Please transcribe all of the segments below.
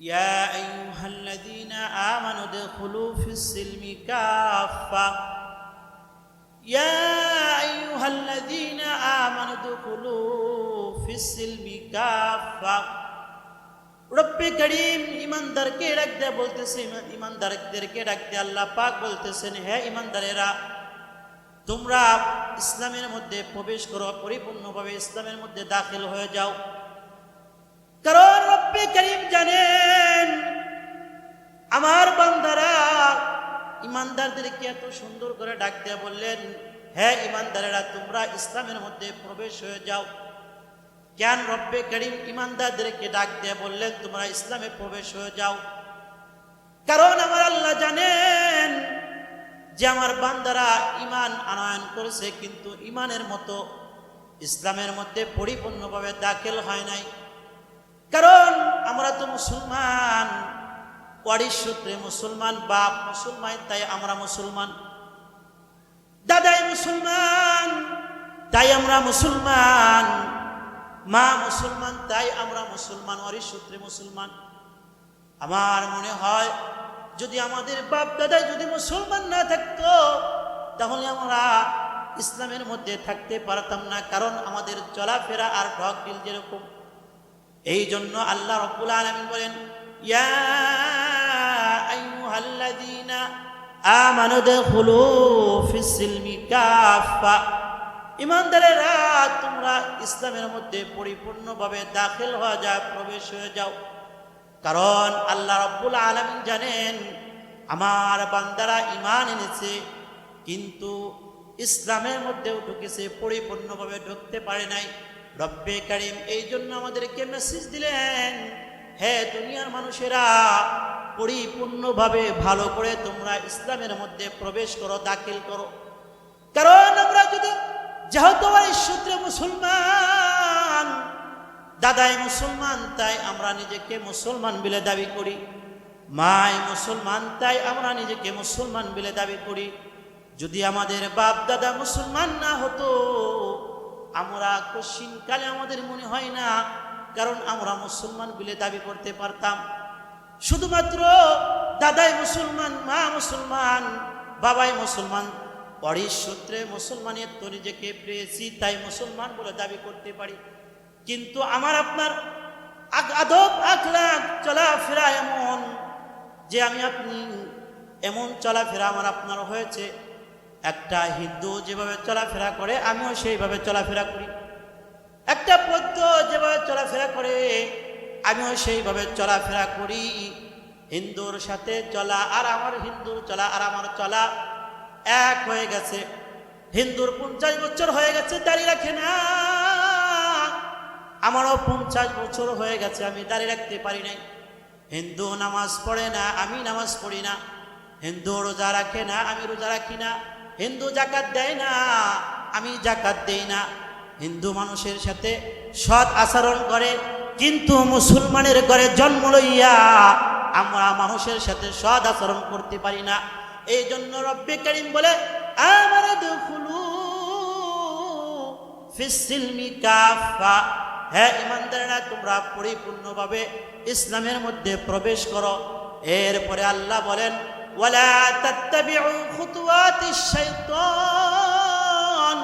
يا أيها الذين آمنوا ادخلوا في السلم كافة يا أيها الذين آمنوا ادخلوا في السلم كافة রব্বে করিম ইমানদারকে ডাক দেয়া বলতেছে ইমান- ইমানদারদেরকে ডাক দেয়া আল্লাহ পাক বলতেছেন হ্যাঁ ইমানদারেরা তোমরা ইসলামের মধ্যে প্রবেশ করো পরিপূর্ণভাবে ইসলামের মধ্যে দাখিল হয়ে যাও কারণ রব্বে করিম জানেন, আমার বান্দারা ইমানদারদেরকে এত সুন্দর করে ডাক দেয়া বললেন হ্যাঁ ইমানদারেরা, তোমরা ইসলামের মধ্যে প্রবেশ হয়ে যাও। জ্ঞান রব্বে করিম ইমানদারদেরকে ডাক দিয়ে বললেন, তোমরা ইসলামে প্রবেশ হয়ে যাও। কারণ আমার আল্লাহ জানেন যে আমার বান্দারা ইমান আনয়ন করেছে, কিন্তু ইমানের মতো ইসলামের মধ্যে পরিপূর্ণভাবে দাখিল হয় নাই। কারণ আমরা তো মুসলমান, ওয়ারিশ সূত্রে মুসলমান, বাপ মুসলমান, তাই আমরা মুসলমান। দাদাই মুসলমান, তাই আমরা মুসলমান। মা মুসলমান, তাই আমরা মুসলমান, ওয়ারিশ সূত্রে মুসলমান। আমার মনে হয়, যদি আমাদের বাপ দাদাই যদি মুসলমান না থাকতো, তাহলে আমরা ইসলামের মধ্যে থাকতে পারতাম না, কারণ আমাদের চলাফেরা আর ঢক দিল যেরকম। এই জন্য আল্লাহ রব্বুল আলমিন বলেন ইমানদারেরা তোমরা ইসলামের মধ্যে পরিপূর্ণভাবে দাখিল হয়ে যায় প্রবেশ হয়ে যাও। কারণ আল্লাহ রব্বুল আলমিন জানেন, আমার বান্দারা ইমান এনেছে, কিন্তু ইসলামের মধ্যেও ঢুকেছে, পরিপূর্ণভাবে ঢুকতে পারে নাই। রব্বে কারিম, এই জন্য আমাদেরকে মেসেজ দিলেন হ্যাঁ দুনিয়ার মানুষেরা, পরিপূর্ণভাবে ভালো করে তোমরা ইসলামের মধ্যে প্রবেশ করো, দাখিল করো। কারণ আমরা যদি যেহেতু সূত্রে মুসলমান, দাদাই মুসলমান, তাই আমরা নিজেকে মুসলমান বলে দাবি করি। মাই মুসলমান, তাই আমরা নিজেকে মুসলমান বলে দাবি করি। যদি আমাদের বাপ দাদা মুসলমান না হতো আমরা কালে আমাদের মনে হয় না, কারণ আমরা মুসলমান বলে দাবি করতে পারতাম। শুধুমাত্র দাদাই মুসলমান, মা মুসলমান, বাবাই মুসলমান পরের সূত্রে মুসলমানের তো নিজেকে পেয়েছি, তাই মুসলমান বলে দাবি করতে পারি। কিন্তু আমার আপনার আদব আখলাক চলাফেরা এমন যে আমি আপনি, এমন চলাফেরা আমার আপনার হয়েছে। একটা হিন্দু যেভাবে চলাফেরা করে, আমিও সেইভাবে চলাফেরা করি। একটা পদ্য যেভাবে চলাফেরা করে, আমিও সেইভাবে চলাফেরা করি। হিন্দুর সাথে চলা আর আমার হিন্দুর চলা আর আমার চলা এক হয়ে গেছে। হিন্দুর পঞ্চাশ বছর হয়ে গেছে, দাঁড়িয়ে রাখে না। আমারও পঞ্চাশ বছর হয়ে গেছে, আমি দাঁড়িয়ে রাখতে পারি নাই। হিন্দু নামাজ পড়ে না, আমি নামাজ পড়ি না। হিন্দু রোজা রাখে না, আমি রোজা রাখি না। হিন্দু জাকাত দেয় না, আমি জাকাত দেই না। হিন্দু মানুষের সাথে সৎ আচরণ করে, কিন্তু মুসলমানের ঘরে জন্ম লইয়া আমরা মানুষের সাথে সৎ আচরণ করতে পারি না। এই জন্য রব্বে করিম বলে হ্যাঁ ইমানদারেরা তোমরা পরিপূর্ণভাবে ইসলামের মধ্যে প্রবেশ করো। এরপরে আল্লাহ বলেন ওয়ালা তাত্তাবিউ খুতুওয়াতিশ শাইতান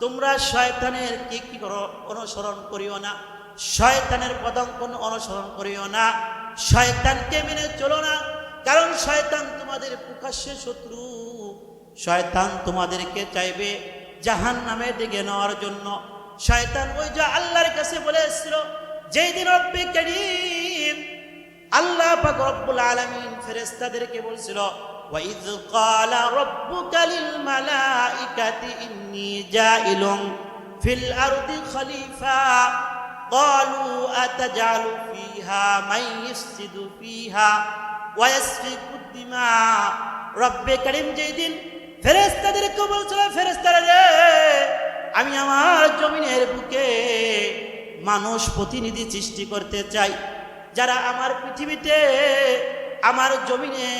তোমরা শয়তানের কি কি অনুসরণ করিও না। শয়তানের পদঙ্কন অনুসরণ করিও না। শয়তানকে মেনে চলো না। কারণ শয়তান তোমাদের প্রকাশ্যে শত্রু। শয়তান তোমাদেরকে চাইবে জাহান নামে দিকে নেওয়ার জন্য। শয়তান ওই যে আল্লাহর কাছে বলে এসেছিল যেই দিন রব্বে আল্লাহ পাক রব্বুল আলামিন ফেরেশতাদেরকে বলছিল ওয়াইদ ক্বালা রাব্বুকা লিল মালাইকাতি ইন্নী জাইলুন ফিল আরদি খলিফা قالوا أتجعل فيها من يفسد فيها ويسفك الدماء رب كريم যেই দিন ফেরেশতাদেরকে বলছিল ফেরেশতারা রে আমি আমার জমিনের বুকে মানুষ প্রতিনিধি সৃষ্টি করতে চাই যারা আমার পৃথিবীতে, আমার জমিনে,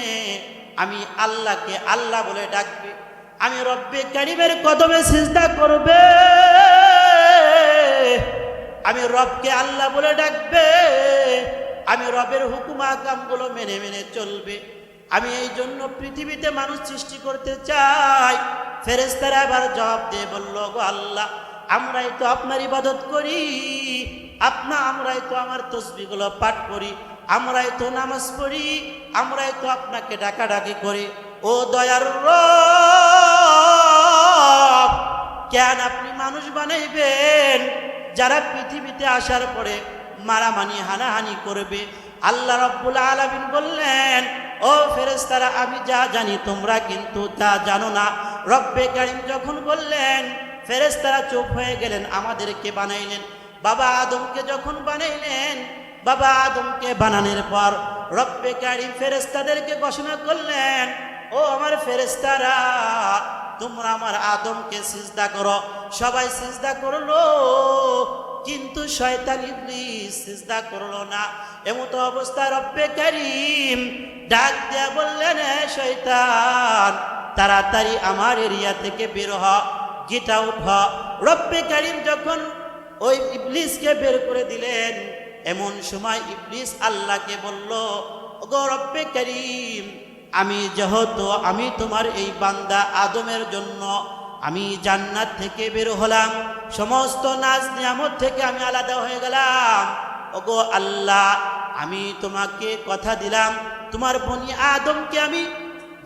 আমি আল্লাহকে আল্লাহ বলে ডাকবে। আমি রব্বে কারিমের কদমে সিজদা করবে। আমি রবকে আল্লাহ বলে ডাকবে। আমি রবের হুকুম আকামগুলো মেনে মেনে চলবে। আমি এই জন্য পৃথিবীতে মানুষ সৃষ্টি করতে চাই। ফেরেস্তারা আবার জবাব দিয়ে বলল, গো আল্লাহ আমরাই তো আপনার ইবাদত করি, আপনা আমরাই তো আমার তসবিগুলো পাঠ করি, আমরাই তো নামাজ পড়ি, আমরাই তো আপনাকে ডাকাডাকি করি। ও দয়ার কেন আপনি মানুষ বানাইবেন? যারা পৃথিবীতে আসার পরে মারামানি, হানাহানি করবে, আল্লাহ রব্বুল আলমিন বললেন, ও ফেরেস্তারা আমি যা জানি তোমরা কিন্তু তা জানো না। রব্বে কারিম যখন বললেন ফেরেস্তারা চুপ হয়ে গেলেন, আমাদেরকে বানাইলেন। বাবা আদমকে যখন বানাইলেন, বাবা আদমকে বানানোর পর রব্বে কারিম ফেরেস্তাদেরকে ঘোষণা করলেন, ও আমার ফেরেস্তারা তোমরা আমার আদমকে সিজদা করো। সবাই সিজদা করল, কিন্তু শয়তান ইবলিস সিজদা করল না। এমতো অবস্থা রব্বে কারিম ডাক দিয়া বললেন, "এ শয়তান, তাড়াতাড়ি আমার এরিয়া থেকে বের হ। গেট হ রব্বে কারিম যখন ওই ইবলিসকে বের করে দিলেন, এমন সময় ইবলিস আল্লাহকে বলল গো রব্বে কারিম, আমি যেহেতু আমি তোমার এই বান্দা আদমের জন্য, আমি জান্নাত থেকে বের হলাম, সমস্ত নাচ নিয়ামত থেকে আমি আলাদা হয়ে গেলাম। ওগো আল্লাহ, আমি তোমাকে কথা দিলাম, তোমার বনি আদমকে আমি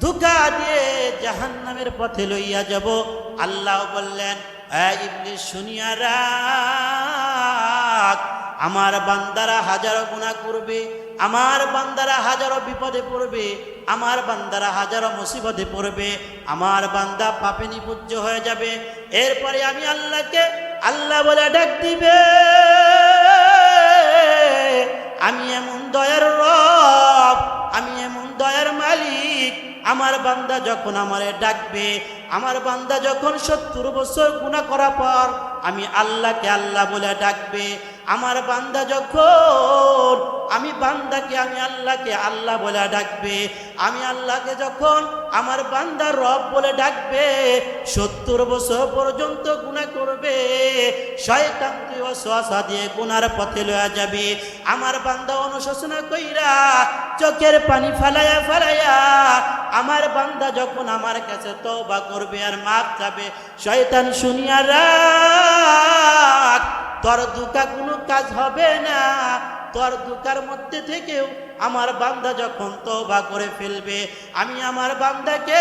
ধোকা দিয়ে জাহান্নামের পথে লইয়া যাব। আল্লাহ বললেন "এই ইবলিস শুনিয়া রাখ। আমার বান্দারা হাজারো গুণা করবে, আমার বান্দারা হাজারো বিপদে পড়বে, আমার বান্দারা হাজারো মুসিবতে পড়বে, আমার বান্দা পাপে নিপুজ্জ হয়ে যাবে। এরপরে আমি আল্লাহকে, আল্লাহ বলে ডাক দিবে, আমি এমন দয়ার রব, আমি এমন দয়ার মালিক আমার বান্দা যখন আমারে ডাকবে, আমার বান্দা যখন সত্তর বছর গুণা করার পর, আমি আল্লাহকে আল্লাহ বলে ডাকবে আমার বান্দা যখন, আমি বান্দাকে, আমি আল্লাহকে, আল্লাহ বলে ডাকবে। আমি আল্লাহকে যখন আমার বান্দা রব বলে ডাকবে, সত্তর বছর পর্যন্ত গুণা করবে, শয়তান তুই অশ্বাসা দিয়ে গুনার পথে লয়া যাবে। আমার বান্দা অনুশোচনা কইরা চোখের পানি ফালাইয়া ফালাইয়া আমার বান্দা যখন আমার কাছে তওবা করবে আর মাপ চাবে, শয়তান শুনিয়া রাখ তোর দুকা কোনো কাজ হবে না। তোর দুকার মধ্যে থেকেও আমার বান্দা যখন তওবা করে ফেলবে, আমি আমার বান্দাকে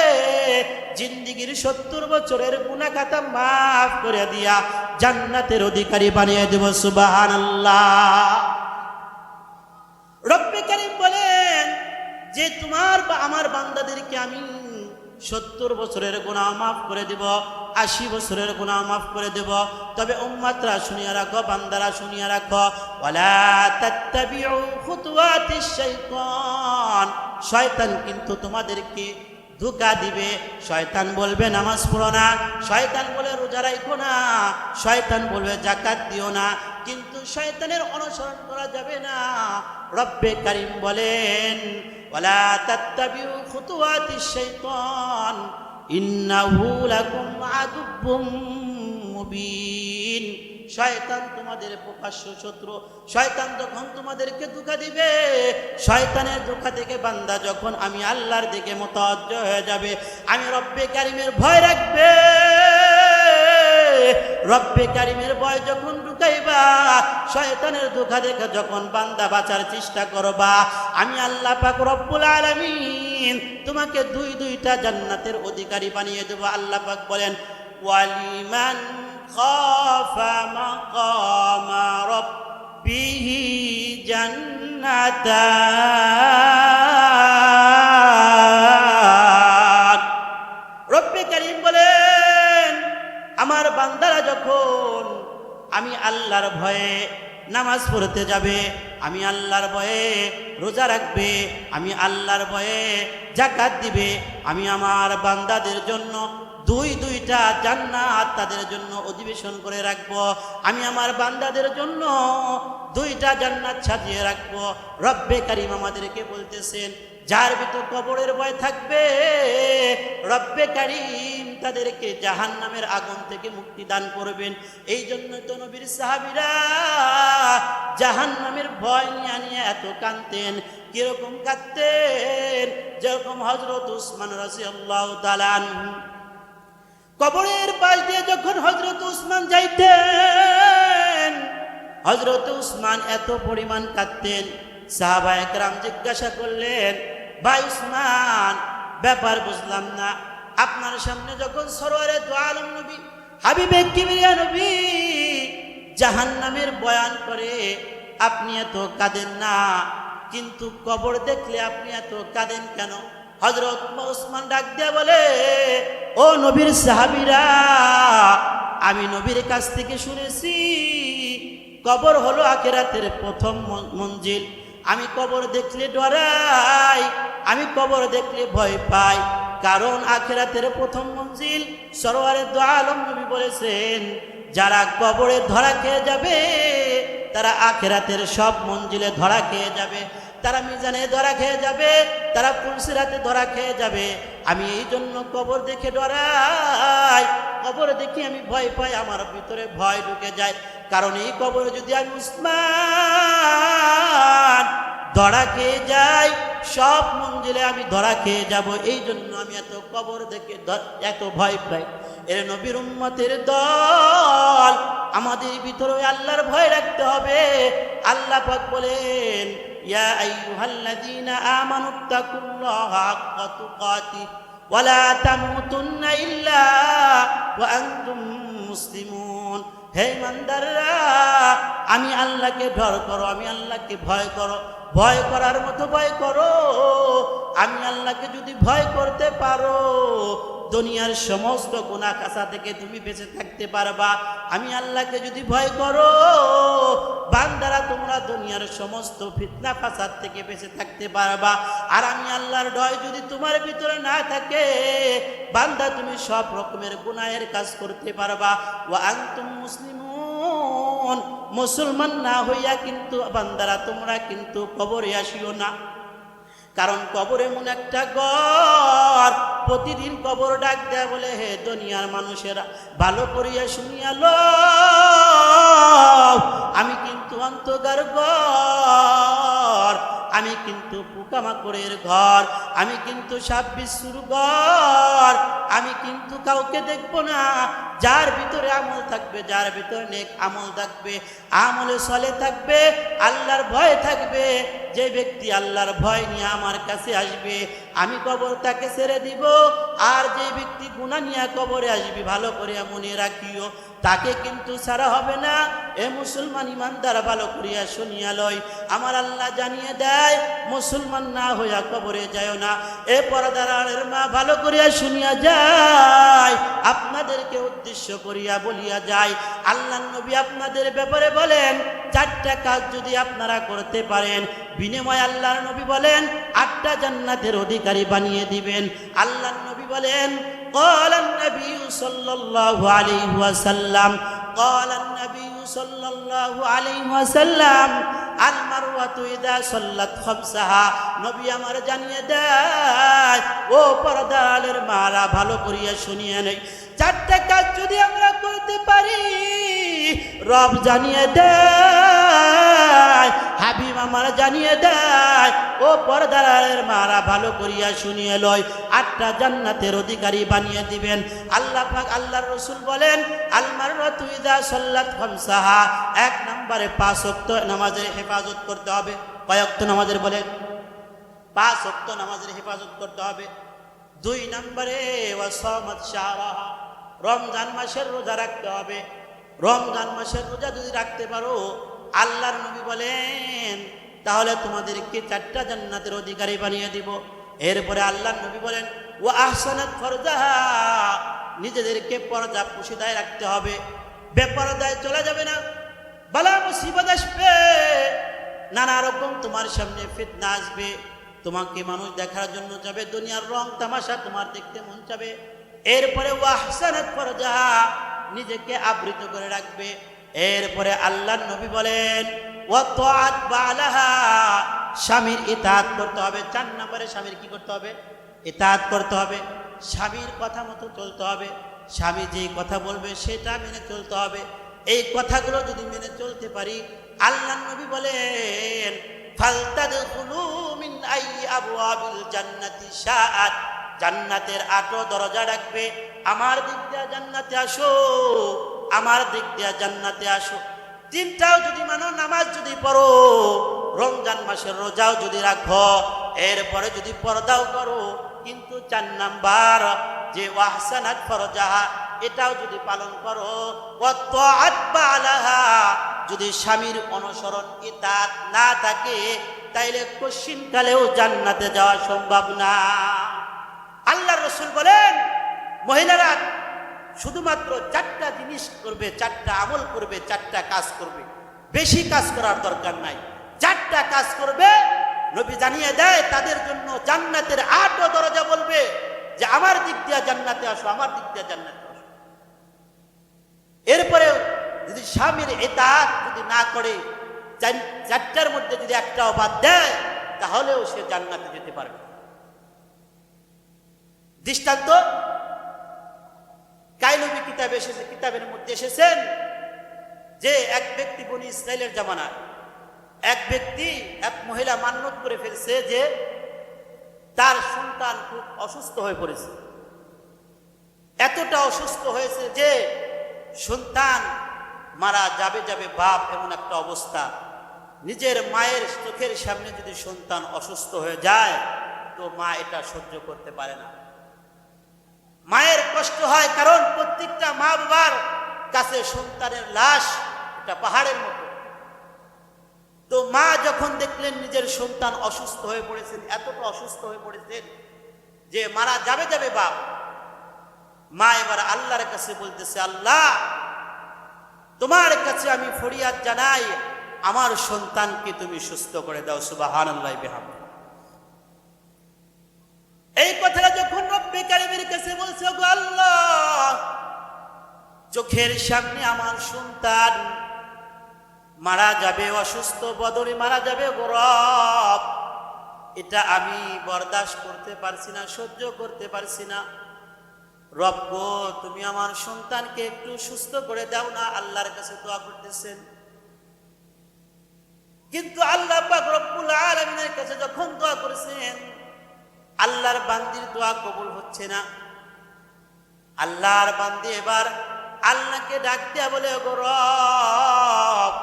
জিন্দিগির সত্তর বছরের গুণা খাতা মাফ করে দিয়া জান্নাতের অধিকারী বানিয়ে দেব সুবাহান রব্বে বলেন যে, তোমার বা, আমার বান্দাদেরকে আমি সত্তর বছরের গুণা মাফ করে দেব, আশি বছরের গুণা মাফ করে দেব। তবে উম্মাতরা শুনিয়া রাখো, বান্দারা শুনিয়া রাখো শয়তান কিন্তু তোমাদেরকে ধোকা দিবে। শয়তান বলবে নামাজ পড়ো না, শয়তান বলে রোজা রাখো না, শয়তান বলবে জাকাত দিও না। কিন্তু শয়তানের অনুসরণ করা যাবে না। রব্বে কারিম বলেন শয়তান তোমাদের প্রকাশ্য শত্রু, শয়তান যখন তোমাদেরকে ধোকা দিবে, শয়তানের ধোকা থেকে বান্দা যখন আমি আল্লাহর দিকে মতজ্জ হয়ে যাবে, আমি রব্বে কারিমের ভয় রাখবে। রব্বে কারিমের ভয় যখন ঢুকাইবা, শয়তানের দুঃখা দেখে যখন বান্দা বাঁচার চেষ্টা করবা, আমি আল্লাহ পাক রব্বুল আলমিন তোমাকে দুই দুইটা জান্নাতের অধিকারী বানিয়ে দেবো। আল্লাহ পাক বলেন, ওয়ালিমান খাফা মাকামা রব্বিহি জান্নাতা আমার বান্দারা যখন আমি আল্লাহর ভয়ে নামাজ পড়তে যাবে, আমি আল্লাহর ভয়ে রোজা রাখবে, আমি আল্লাহর ভয়ে জাকাত দিবে, আমি আমার বান্দাদের জন্য দুই, দুইটা জান্নাত তাদের জন্য অধিবেশন করে রাখব, আমি আমার বান্দাদের জন্য দুইটা জান্নাত সাজিয়ে রাখব। রব্বে কারিম আমাদেরকে বলতেছেন, যার ভিতর কবরের ভয় থাকবে, রব্বে কারিম তাদেরকে জাহান নামের আগুন থেকে মুক্তি দান করবেন। এই জন্য তো নবীর সাহাবিরা জাহান নামের ভয় নিয়ে নিয়ে এত কানতেন কীরকম কাঁদতেন? যেরকম হজরত উসমান রাজি আল্লাহ তালান কবরের পাশ দিয়ে যখন হজরত উসমান যাইতেন হজরত উসমান এত পরিমাণ কাঁদতেন। সাহাবা একরাম জিজ্ঞাসা করলেন, ভাই উসমান, ব্যাপার বুঝলাম না। আপনার সামনে যখন সরোয়ারে দোয়ালম নবী, হাবিবে কিবরিয়া নবী জাহান্নামের বয়ান করে, আপনি এত কাঁদেন না, কিন্তু কবর দেখলে আপনি এত কাঁদেন কেন? হজরত ওসমান ডাক দিয়া বলে, ও নবীর সাহাবিরা, আমি নবীর কাছ থেকে শুনেছি, কবর হলো আখেরাতের প্রথম মঞ্জিল। আমি কবর দেখলে ডরাই, আমি কবর দেখলে ভয় পাই। কারণ আখেরাতের প্রথম মঞ্জিল সরোয়ারের দোয়ালম নবী বলেছেন, যারা কবরে ধরা খেয়ে যাবে, তারা আখেরাতের সব মঞ্জিলে ধরা খেয়ে যাবে। তারা মিজানে ধরা খেয়ে যাবে, তারা পুলসিরাতে ধরা খেয়ে যাবে। আমি এই জন্য কবর দেখে ডরাই, কবর দেখি আমি ভয় পাই, আমার ভিতরে ভয় ঢুকে যায়। কারণ এই কবরে যদি আমি উসমান ধরা খেয়ে যাই, সব মঞ্জিলে আমি ধরা খেয়ে যাব। এই জন্য আমি এত কবর দেখে এত ভয় পাই। এর নবীর উম্মতের দল, আমাদের ভিতরে আল্লাহর ভয় রাখতে হবে। আল্লাহ পাক বলেন, ইয়া আইয়ুহাল্লাযীনা আমানুত্তাকুল্লাহা হাক্কা তুকাতিহ ওয়ালা তামুতুন্না ইল্লা ওয়া আনতুম মুসলিমুন। হে ইমানদাররা, আমি আল্লাহকে ডর করো, আমি আল্লাহকে ভয় করো। ভয় করার মতো ভয় করো। আমি আল্লাহকে যদি ভয় করতে পারো, দুনিয়ার সমস্ত গুণা কাছা থেকে তুমি বেঁচে থাকতে পারবা। আমি আল্লাহকে যদি ভয় করো, বান্দারা তোমরা দুনিয়ার সমস্ত ফিতনা ফাসাদ থেকে বেঁচে থাকতে পারবা। আর আমি আল্লাহর ডয় যদি তোমার ভিতরে না থাকে, বান্দা তুমি সব রকমের গুনাহের কাজ করতে পারবা। ও আন্তুম মুসলিমুন। মুসলমান না হইয়া কিন্তু, বান্দারা তোমরা কিন্তু কবরে আসিও না। কারণ কবর এমন একটা গর প্রতিদিন কবর ডাক দেয় বলে, হে দুনিয়ার মানুষেরা, ভালো করিয়া শুনিয়ালো আমি কিন্তু অন্তগার ঘর আমি কিন্তু পোকামাকড়ের ঘর, আমি কিন্তু সাপ বিশ্বর ঘর আমি কিন্তু কাউকে দেখব না। যার ভিতরে আমল থাকবে, যার ভিতরে নেক আমল থাকবে, আমলে সলে থাকবে, আল্লাহর ভয় থাকবে। যে ব্যক্তি আল্লাহর ভয় নিয়ে আমার কাছে আসবে, আমি কবর তাকে ছেড়ে দিব। আর যে ব্যক্তি গুণা নিয়ে কবরে আসবে, ভালো করে মনে রাখিও। তাকে কিন্তু ছাড়া হবে না। এ মুসলমান ইমানদার ভালো করিয়া শুনিয়া লয়। আমার আল্লাহ জানিয়ে দেয়, মুসলমান না হইয়া কবরে যায় না। এ পরদারের মা ভালো করিয়া শুনিয়া যায়, আপনাদেরকে উদ্দেশ্য করিয়া বলিয়া যায়। আল্লাহ নবী আপনাদের ব্যাপারে বলেন, চারটা কাজ যদি আপনারা করতে পারেন, বিনিময় আল্লাহর নবী বলেন, আটটা জান্নাতের অধিকারী বানিয়ে দিবেন। আল্লাহর নবী বলেন قال النبي صلى الله عليه وسلم قال النبي صلى الله عليه وسلم المروة إذا صلت خمسها নবী আমার জানিয়ে দেয় ও পর্দালের মারা ভালো করিয়া শুনিয়ে নেই চারটা কাজ যদি আমরা করতে পারি রব জানিয়ে দেয় হাবিব আমার জানিয়ে দেয় ও পর্দারের মারা ভালো করিয়া শুনিয়ে লয়। আটটা জান্নাতের অধিকারী বানিয়ে দিবেন। আল্লাহ পাক, আল্লাহর রসুল বলেন আলমার তুইদা সল্লাত খমসাহা। এক নম্বরে পাঁচ অক্ত নামাজের হেফাজত করতে হবে। কয়েকত নামাজের বলেন? পাঁচ অক্ত নামাজের হেফাজত করতে হবে। দুই নম্বরে রমজান মাসের রোজা রাখতে হবে। রমজান মাসের রোজা যদি রাখতে পারো, আল্লাহর নবী বলেন তাহলে তোমাদেরকে চারটা জান্নাতের অধিকারী বানিয়ে দিব। এরপরে আল্লাহর নবী বলেন ও আহসানাত ফরজাহা। নিজেদেরকে পর্দা পুশিদায় রাখতে হবে। বেপরদায় চলে যাবে না। বালা মুসিবত আসবে। নানা রকম তোমার সামনে ফিতনা আসবে। তোমাকে মানুষ দেখার জন্য যাবে। দুনিয়ার রং তামাশা তোমার দেখতে মন যাবে এরপরে ওয়াহসানাত ফরজাহা। নিজেকে আবৃত করে রাখবে। এরপরে আল্লাহর নবী বলেন স্বামীর ইতাআত করতে হবে। চার নম্বরে স্বামীর কি করতে হবে? ইতাআত করতে হবে। স্বামীর কথা মতো চলতে হবে। স্বামী যেই কথা বলবে সেটা মেনে চলতে হবে। এই কথাগুলো যদি মেনে চলতে পারি, আল্লাহ নবী বলেন জান্নাতের আটো দরজা রাখবে আমার দিক দিয়া জান্নাতে আসো, আমার দিক দিয়া জান্নাতে আসো। তিনটাও যদি মানো, নামাজ যদি পড়ো, রমজান মাসের রোজাও যদি রাখো, এরপরে যদি পর্দাও করো, কিন্তু চার নাম্বার, যে ওয়াহসানাত ফরজাহা, এটাও যদি পালন করো কত আলাহা যদি স্বামীর অনুসরণ ইতাত না থাকে, তাইলে কশিন কালেও জান্নাতে যাওয়া সম্ভব না। আল্লাহ রসুল বলেন, মহিলারা শুধুমাত্র চারটা জিনিস করবে, চারটা আমল করবে, চারটা কাজ করবে। বেশি কাজ করার দরকার নাই। চারটা কাজ করবে, নবী জানিয়ে দেয়, তাদের জন্য জান্নাতের আটও দরজা বলবে যে, আমার দিক দিয়ে জান্নাতে আসো, আমার দিক দিয়ে জান্নাতে আসো। এরপরে যদি স্বামীর এতাত যদি না করে, চার- চারটার মধ্যে যদি একটাও বাদ দেয়, তাহলেও সে জান্নাতে যেতে পারবে দৃষ্টান্ত কাইলবি কিতাব এসেছে, কিতাবের মধ্যে এসেছেন যে এক ব্যক্তি বনি ইসরায়েলের জামানায়, এক ব্যক্তি এক মহিলা মান্যত করে ফেলছে যে তার সন্তান খুব অসুস্থ হয়ে পড়েছে। এতটা অসুস্থ হয়েছে যে সন্তান মারা যাবে যাবে বাপ এমন একটা অবস্থা। নিজের মায়ের চোখের সামনে যদি সন্তান অসুস্থ হয়ে যায়, তো মা এটা সহ্য করতে পারে না। মায়ের কষ্ট হয় কারণ প্রত্যেকটা মা বাবার কাছে সন্তানের লাশ এটা পাহাড়ের মতো। তো মা যখন দেখলেন নিজের সন্তান অসুস্থ হয়ে পড়েছেন, এতটা অসুস্থ হয়ে পড়েছেন যে মারা যাবে যাবে বাপ। মা এবার আল্লাহর কাছে বলতেছে, আল্লাহ, তোমার কাছে আমি ফরিয়াদ জানাই, আমার সন্তানকে তুমি সুস্থ করে দাও সুবাহান আল্লাহ বেহাম এই কথাটা যখন রব্বে কারিমের কাছে বলছে গো আল্লাহ, চোখের সামনে আমার সন্তান মারা যাবে, অসুস্থ বদরে মারা যাবে গরব এটা আমি বরদাস্ত করতে পারছি না, সহ্য করতে পারছি না। রব গো, তুমি আমার সন্তানকে একটু সুস্থ করে দাও না, আল্লাহর কাছে দোয়া করতেছেন। কিন্তু আল্লাহ রব্বুল আলামিনের কাছে যখন দোয়া করেছেন আল্লাহর বান্দির দোয়া কবুল হচ্ছে না। আল্লাহর বান্দি এবার আল্লাহকে ডাক দিয়া বলে গো রব,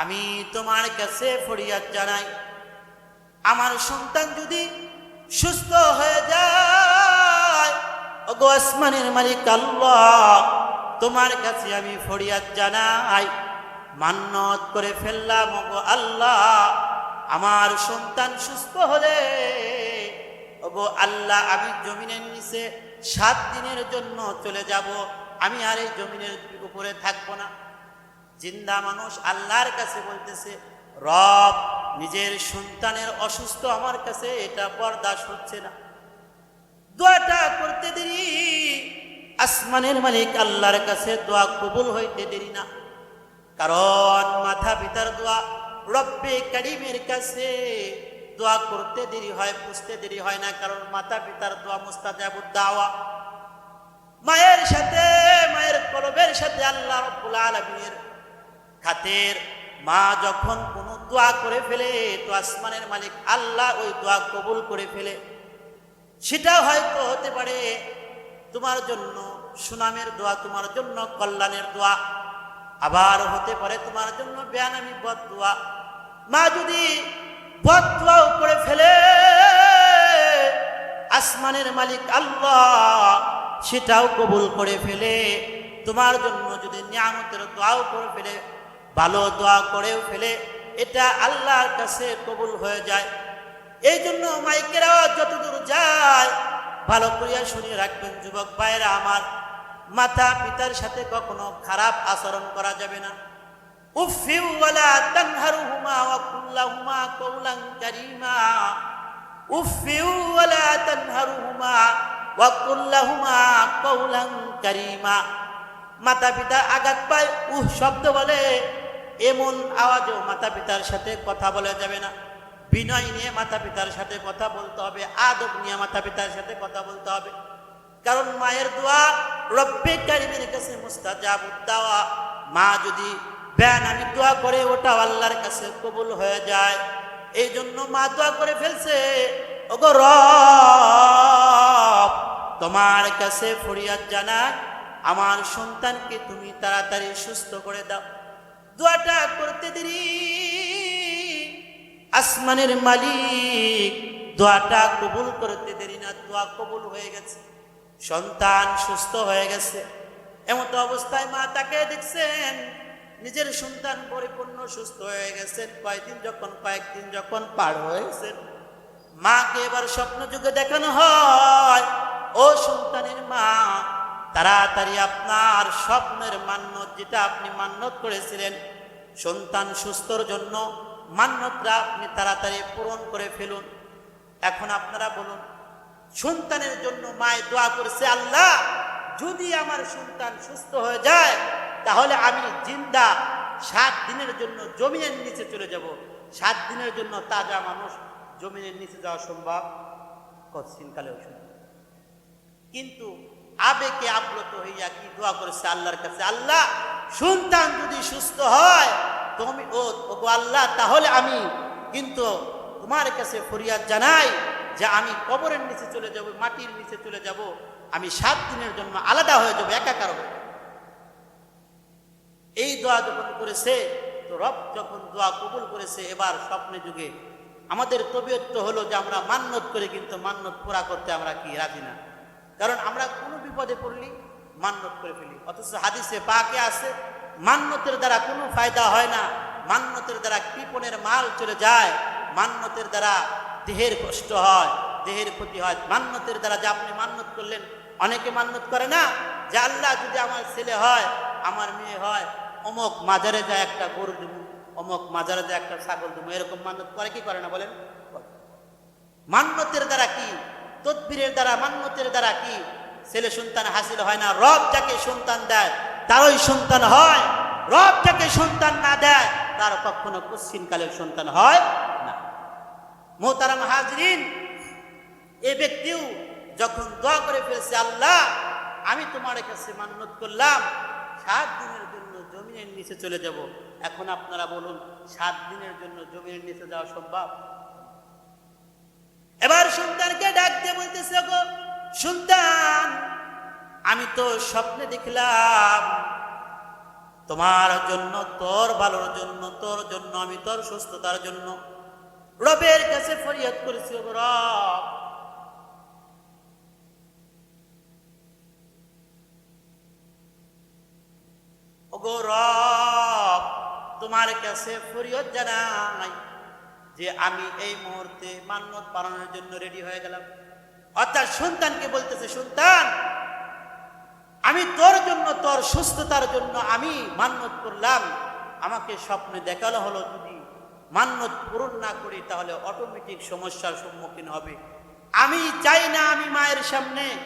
আমি তোমার কাছে ফরিয়াদ জানাই। আমার সন্তান যদি সুস্থ হয়ে যায়, ওগো আসমানের মালিক আল্লাহ, তোমার কাছে আমি ফরিয়াদ জানাই। মান্নত করে ফেললাম, ওগো আল্লাহ আমার সন্তান সুস্থ হলে ও আল্লাহ, আমি জমিনের নিচে সাত দিনের জন্য চলে যাব। আমি আর এই জমিনের উপরে থাকব না। জিন্দা মানুষ আল্লাহর কাছে বলতেছে, রব, নিজের সন্তানের অসুস্থ আমার কাছে এটা বরদাস্ত হচ্ছে না। দোয়াটা করতে দেরি, আসমানের মালিক আল্লাহর কাছে দোয়া কবুল হইতে দেরি না। কারণ মাথা পিতার দোয়া রব্বে কারিমের কাছে দোয়া করতে দেরি হয় বুঝতে দেরি হয় না, কারণ মাতা পিতার দোয়া মুস্তাজাবুদ দাওয়া। মায়ের সাথে, মায়ের কলবের সাথে আল্লাহ রব্বুল আলমীর খাতের মা যখন কোনো দোয়া করে ফেলে, তো আসমানের মালিক আল্লাহ ওই দোয়া কবুল করে ফেলে। সেটা হয়তো হতে পারে তোমার জন্য সুনামের দোয়া, তোমার জন্য কল্যাণের দোয়া। আবার হতে পারে তোমার জন্য বেয়ানামি বদ দোয়া মা যদি বদ দোয়াও করে ফেলে, আসমানের মালিক আল্লাহ সেটাও কবুল করে ফেলে। তোমার জন্য যদি নিয়ামতের দোয়াও করে ফেলে, ভালো দোয়া করেও ফেলে, এটা আল্লাহর কাছে কবুল হয়ে যায়। এই জন্য মাইকেরা যতদূর যায়, ভালো করিয়া শুনিয়ে রাখবেন যুবক ভাইরা আমার। মাতা পিতার সাথে কখনো খারাপ আচরণ করা যাবে না। মাতা পিতা আঘাত পায়, উহ শব্দ বলে। এমন আওয়াজও মাতা পিতার সাথে কথা বলা যাবে না। বিনয় নিয়ে মাতা পিতার সাথে কথা বলতে হবে, আদব নিয়ে মাতা পিতার সাথে কথা বলতে হবে। কারণ মায়ের দোয়া রব্বে কারিমের কাছে মুস্তাজাব দেওয়া মা যদি ব্যান, আমি দোয়া করে ওটা আল্লাহর কাছে কবুল হয়ে যায়। এই জন্য মা দোয়া করে ফেলছে, ওগো রব, তোমার কাছে ফরিয়াদ জানায় আমার সন্তানকে তুমি তাড়াতাড়ি সুস্থ করে দাও। দোয়াটা করতে দেরি। আসমানের মালিক, দোয়াটা কবুল করতে দেরি না, দোয়া কবুল হয়ে গেছে। সন্তান সুস্থ হয়ে গেছে। এমত অবস্থায় মা তাকে দেখছেন, নিজের সন্তান পরিপূর্ণ সুস্থ হয়ে গেছেন কয়েকদিন যখন কয়েকদিন যখন পার হয়েছেন মাকে এবার স্বপ্ন যুগে দেখানো হয়, ও সন্তানের মা, তাড়াতাড়ি আপনার স্বপ্নের মান্যত যেটা আপনি মান্যত করেছিলেন, সন্তান সুস্থর জন্য মান্যতরা আপনি তাড়াতাড়ি পূরণ করে ফেলুন। এখন আপনারা বলুন সন্তানের জন্য মায়ে দোয়া করেছে আল্লাহ। যদি আমার সন্তান সুস্থ হয়ে যায়, তাহলে আমি জিন্দা সাত দিনের জন্য জমিনের নিচে চলে যাব। সাত দিনের জন্য তাজা মানুষ জমিনের নিচে যাওয়া সম্ভব? সম্ভব। কিন্তু আবেগে আপ্লুত হইয়া কি দোয়া করেছে আল্লাহর কাছে? আল্লাহ, সন্তান যদি সুস্থ হয়, তুমি ও আল্লাহ, তাহলে আমি কিন্তু তোমার কাছে ফরিয়াদ জানাই যে আমি কবরের নিচে চলে যাব, মাটির নিচে চলে যাব, আমি সাত দিনের জন্য আলাদা হয়ে যাব, একাকার এই দোয়া যখন করেছে, তো রব যখন দোয়া কবুল করেছে, এবার স্বপ্নে যুগে আমাদের তবিয়ত তো হলো যে আমরা মান্যত করে কিন্তু মান্যত পুরা করতে আমরা কি রাজি না। কারণ আমরা কোনো বিপদে পড়লি মান্যত করে ফেলি। অথচ হাদিসে পাকে আছে মান্যতের দ্বারা কোনো ফায়দা হয় না মান্যতের দ্বারা কৃপণের মাল চলে যায় মান্যতের দ্বারা দেহের কষ্ট হয়, দেহের ক্ষতি হয়। মান্যতের দ্বারা যে আপনি মান্যত করলেন, অনেকে মান্যত করে না? যে আল্লাহ যদি আমার ছেলে হয়, আমার মেয়ে হয়, অমুক মাজারে যায় একটা গরু দেবো, অমুক মাজারে যায় একটা ছাগল দেবো, এরকম মান্যত করে কি করে না বলেন? মান্যতের দ্বারা কি? তদবিরের দ্বারা মান্যতের দ্বারা কি? ছেলে সন্তান হাসিল হয় না, রব যাকে সন্তান দেয়, তারই সন্তান হয়। রব যাকে সন্তান না দেয়, তার কখনো কুশ্চিনকালের সন্তান হয় না। মোহতারাম হাজরিন, এ ব্যক্তিও যখন দোয়া করে ফেলছে, আল্লাহ, আমি তোমার কাছে মান্যত করলাম, সাত দিনের জন্য জমিনের নিচে চলে যাব। এখন আপনারা বলুন, সাত দিনের জন্য জমিনের নিচে যাওয়া সম্ভব? এবার সন্তানকে ডাক দিয়ে বলতেছে গো সন্তান, আমি তো স্বপ্নে দেখলাম, তোমার জন্য, তোর ভালোর জন্য, তোর জন্য, আমি তোর সুস্থতার জন্য রবের কাছে ফরিয়াদ করেছি রব। ওগো রব, তোমার কাছে ফরিয়াদ জানাই যে আমি এই মুহূর্তে মান্যত পালনের জন্য রেডি হয়ে গেলাম। অর্থাৎ সন্তানকে বলতেছে, সন্তান, আমি তোর জন্য, তোর সুস্থতার জন্য আমি মান্যত করলাম। আমাকে স্বপ্নে দেখানো হলো, যদি মান্যত পূরণ না করি, তাহলে অটোমেটিক সমস্যার সম্মুখীন হবে। আমি চাই না আমি মায়ের সামনে।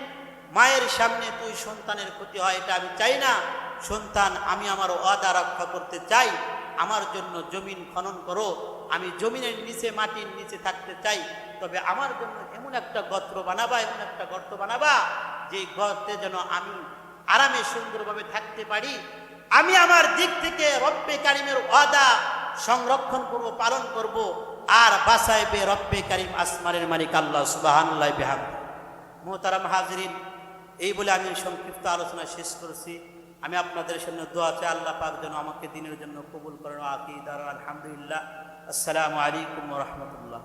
মায়ের সামনে তুই সন্তানের ক্ষতি হয়, এটা আমি চাই না। সন্তান, আমি আমার ওয়াদা রক্ষা করতে চাই। আমার জন্য জমিন খনন করো। আমি জমিনের নিচে, মাটির নিচে থাকতে চাই। তবে আমার জন্য এমন একটা গর্ত বানাবা, এমন একটা গর্ত বানাবা, যে গর্তে যেন আমি আরামে সুন্দরভাবে থাকতে পারি। আমি আমার দিক থেকে রব্বে কারিমের ওয়াদা সংরক্ষণ করব, পালন করব। আর বাসাইবে রব্বে কারিম আসমানের মালিক আল্লাহ বেহাম। মোহতারাম হাজরিন, এই বলে আমি সংক্ষিপ্ত আলোচনা শেষ করছি। আমি আপনাদের সামনে দোয়া চাই, আল্লাহ পাক যেন আমাকে দিনের জন্য কবুল করেন। আকি দার আলহামদুলিল্লাহ। আসসালামু আলাইকুম রহমতুল্লাহ।